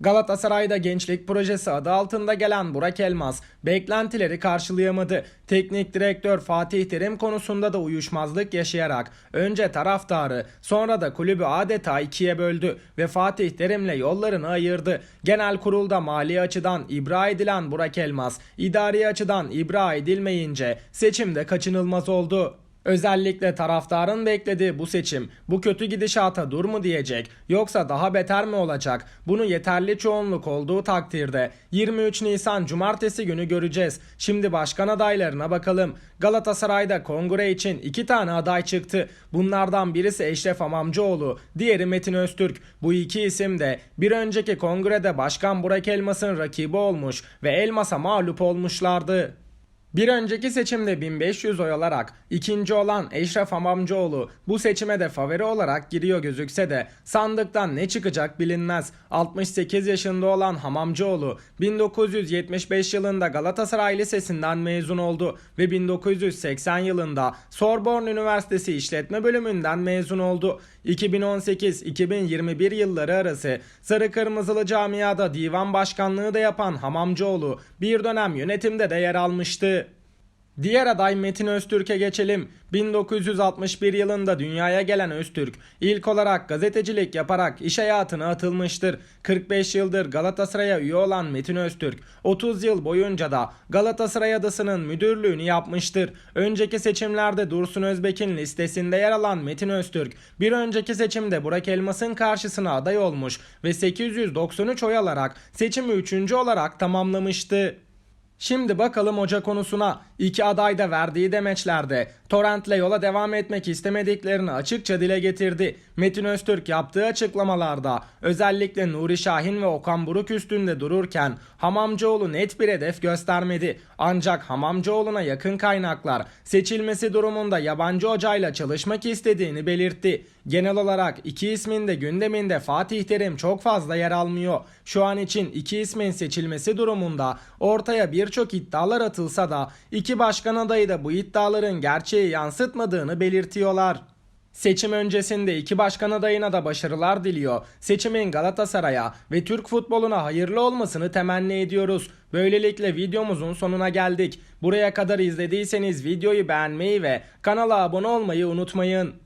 Galatasaray'da gençlik projesi adı altında gelen Burak Elmas beklentileri karşılayamadı. Teknik direktör Fatih Terim konusunda da uyuşmazlık yaşayarak önce taraftarı sonra da kulübü adeta ikiye böldü ve Fatih Terim'le yollarını ayırdı. Genel kurulda mali açıdan ibra edilen Burak Elmas idari açıdan ibra edilmeyince seçimde kaçınılmaz oldu. Özellikle taraftarın beklediği bu seçim bu kötü gidişata dur mu diyecek yoksa daha beter mi olacak? Bunu yeterli çoğunluk olduğu takdirde 23 Nisan Cumartesi günü göreceğiz. Şimdi başkan adaylarına bakalım. Galatasaray'da kongre için iki tane aday çıktı. Bunlardan birisi Eşref Amamcıoğlu, diğeri Metin Öztürk. Bu iki isim de bir önceki kongrede Başkan Burak Elmas'ın rakibi olmuş ve Elmas'a mağlup olmuşlardı. Bir önceki seçimde 1500 oy alarak ikinci olan Eşref Amamcıoğlu bu seçime de favori olarak giriyor gözükse de sandıktan ne çıkacak bilinmez. 68 yaşında olan Hamamcıoğlu 1975 yılında Galatasaray Lisesi'nden mezun oldu ve 1980 yılında Sorbonne Üniversitesi İşletme Bölümünden mezun oldu. 2018-2021 yılları arası Sarı Kırmızılı Camia'da divan başkanlığı da yapan Hamamcıoğlu bir dönem yönetimde de yer almıştı. Diğer aday Metin Öztürk'e geçelim. 1961 yılında dünyaya gelen Öztürk ilk olarak gazetecilik yaparak iş hayatına atılmıştır. 45 yıldır Galatasaray'a üye olan Metin Öztürk 30 yıl boyunca da Galatasaray Adası'nın müdürlüğünü yapmıştır. Önceki seçimlerde Dursun Özbek'in listesinde yer alan Metin Öztürk bir önceki seçimde Burak Elmas'ın karşısına aday olmuş ve 893 oy alarak seçimi 3. olarak tamamlamıştı. Şimdi bakalım hoca konusuna. İki aday da verdiği demeçlerde Torrent'le yola devam etmek istemediklerini açıkça dile getirdi. Metin Öztürk yaptığı açıklamalarda özellikle Nuri Şahin ve Okan Buruk üstünde dururken Hamamcıoğlu net bir hedef göstermedi. Ancak Hamamcıoğlu'na yakın kaynaklar seçilmesi durumunda yabancı hocayla çalışmak istediğini belirtti. Genel olarak iki ismin de gündeminde Fatih Terim çok fazla yer almıyor. Şu an için iki ismin seçilmesi durumunda ortaya birçok iddialar atılsa da iki başkan adayı da bu iddiaların gerçeği yansıtmadığını belirtiyorlar. Seçim öncesinde iki başkan adayına da başarılar diliyor. Seçimin Galatasaray'a ve Türk futboluna hayırlı olmasını temenni ediyoruz. Böylelikle videomuzun sonuna geldik. Buraya kadar izlediyseniz videoyu beğenmeyi ve kanala abone olmayı unutmayın.